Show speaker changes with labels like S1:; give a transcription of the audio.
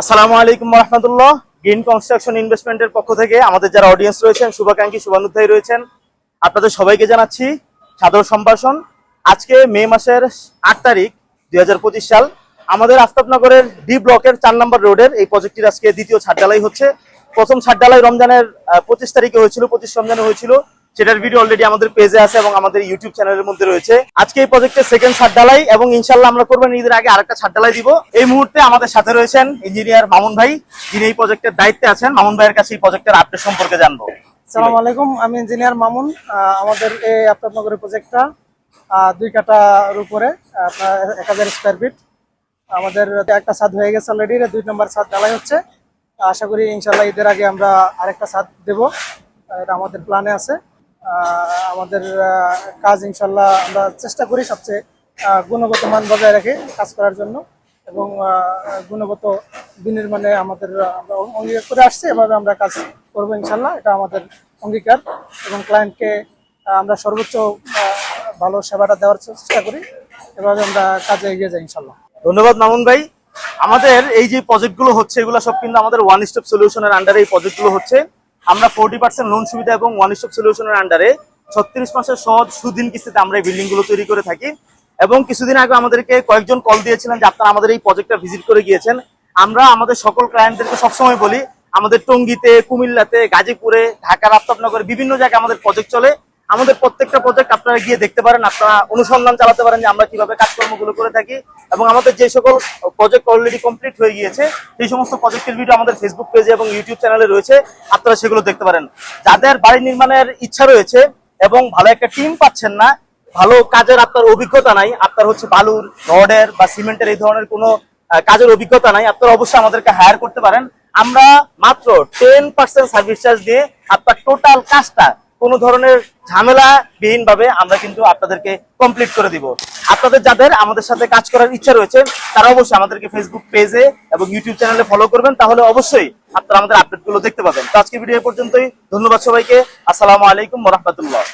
S1: আসসালামু আলাইকুম রহমতুল্লাহ green construction ইনভেস্টমেন্টের পক্ষ থেকে আমাদের যারা অডিয়েন্স রয়েছেন, শুভাকাঙ্ক্ষী শুভানুধ্যায়ী রয়েছেন, আপনাদের সবাইকে জানাচ্ছি সাদর সম্ভাষণ। আজকে মে মাসের আট তারিখ, দুই হাজার পঁচিশ সাল। আমাদের আফতাবনগরের ডি ব্লকের চার নম্বর রোডের এই প্রজেক্টটির আজকে দ্বিতীয় ছাদ ঢালাই হচ্ছে। প্রথম ছাদ ঢালাই রমজানের পঁচিশ তারিখে হয়েছিল, পঁচিশ রমজানে হয়েছিল। সেটার ভিডিও অলরেডি আমাদের পেজে আছে এবং আমাদের ইউটিউব চ্যানেলের মধ্যে রয়েছে। আজকে এই প্রজেক্টের সেকেন্ড ছাদ ঢালাই এবং ইনশাল্লাহ আমরা করবেন ঈদের আগে আরেকটা ছাদ ঢালাই দিব। এই মুহূর্তে আমাদের সাথে রয়েছেন ইঞ্জিনিয়ার মামুন ভাই, যিনি এই প্রজেক্টের দায়িত্বে আছেন। মামুন ভাইয়ের কাছে এই প্রজেক্টের আপডেট সম্পর্কে জানব।
S2: সালাম আলাইকুম, আমি ইঞ্জিনিয়ার মামুন। আমাদের এই আপনার প্রজেক্টটা দুই কাটার উপরে, আপনার এক হাজার স্কোয়ার ফিট আমাদের একটা ছাদ হয়ে গেছে অলরেডি দুই নম্বর ছাদ ঢালাই হচ্ছে। আশা করি ইনশাল্লাহ ঈদের আগে আমরা আরেকটা ছাদ দেব। এটা আমাদের প্ল্যানে আছে। আমাদের কাজ ইনশাল্লাহ আমরা চেষ্টা করি সবচেয়ে গুণগত মান বজায় রেখে কাজ করার জন্য এবং গুণগত বিনির্মাণে আমাদের অঙ্গীকার করে আসছি, এভাবে আমরা কাজ করব ইনশাল্লাহ এটা আমাদের অঙ্গীকার এবং ক্লায়েন্টকে আমরা সর্বোচ্চ ভালো সেবাটা দেওয়ার চেষ্টা করি, এভাবে আমরা কাজে এগিয়ে যাই ইনশাল্লাহ
S1: ধন্যবাদ মামুন ভাই। আমাদের এই যে প্রজেক্টগুলো হচ্ছে, এগুলো সব কিন্তু আমাদের ওয়ান স্টপ সলিউশনের আন্ডারে এই প্রজেক্টগুলো হচ্ছে। আমরা ফোরটি পার্সেন্ট লোন সুবিধা এবং ওয়ান স্টপ সলিউশনের আন্ডারে ছত্রিশ মাসের সহজ সুদিন কিস্তিতে আমরা এই বিল্ডিংগুলো তৈরি করে থাকি। এবং কিছুদিন আগে আমাদেরকে কয়েকজন কল দিয়েছিলেন যে আপনারা আমাদের এই প্রজেক্টটা ভিজিট করে গিয়েছেন। আমরা আমাদের সকল ক্লায়েন্টদেরকে সবসময় বলি, আমাদের টঙ্গিতে, কুমিল্লাতে, গাজীপুরে, ঢাকা রাফতাবনগরে বিভিন্ন জায়গায় আমাদের প্রজেক্ট চলে। আমাদের প্রত্যেকটা প্রজেক্ট আপনারা গিয়ে দেখতে পারেন, আপনারা অনুসন্ধান চালাতে পারেন যে আমরা কীভাবে কাজকর্মগুলো করে থাকি এবং আমাদের যে সকল প্রজেক্ট অলরেডি কমপ্লিট হয়ে গিয়েছে, সেই সমস্ত প্রজেক্টের ভিডিও আমাদের ফেসবুক পেজে এবং ইউটিউব চ্যানেলে রয়েছে, আপনারা সেগুলো দেখতে পারেন। যাদের বাড়ি নির্মাণের ইচ্ছা রয়েছে এবং ভালো একটা টিম পাচ্ছেন না, ভালো কাজের আপনার অভিজ্ঞতা নাই, আপনার হচ্ছে বালুর, রডের বা সিমেন্টের এই ধরনের কোনো কাজের অভিজ্ঞতা নাই, আপনারা অবশ্যই আমাদেরকে হায়ার করতে পারেন। আমরা মাত্র টেন পার্সেন্ট সার্ভিস চার্জ দিয়ে আপনার টোটাল কাজটা কোনো ধরনের ঝামেলা বিহীন ভাবে আমরা কিন্তু আপনাদেরকে কমপ্লিট করে দিব। আপনাদের যাদের আমাদের সাথে কাজ করার ইচ্ছা রয়েছে, তারা অবশ্যই আমাদেরকে ফেসবুক পেজে এবং ইউটিউব চ্যানেলে ফলো করবেন। তাহলে অবশ্যই আপনারা আমাদের আপডেটগুলো দেখতে পাবেন। তো আজকে ভিডিও পর্যন্তই। ধন্যবাদ সবাইকে। আসসালামু আলাইকুম রহমতুল্লাহ।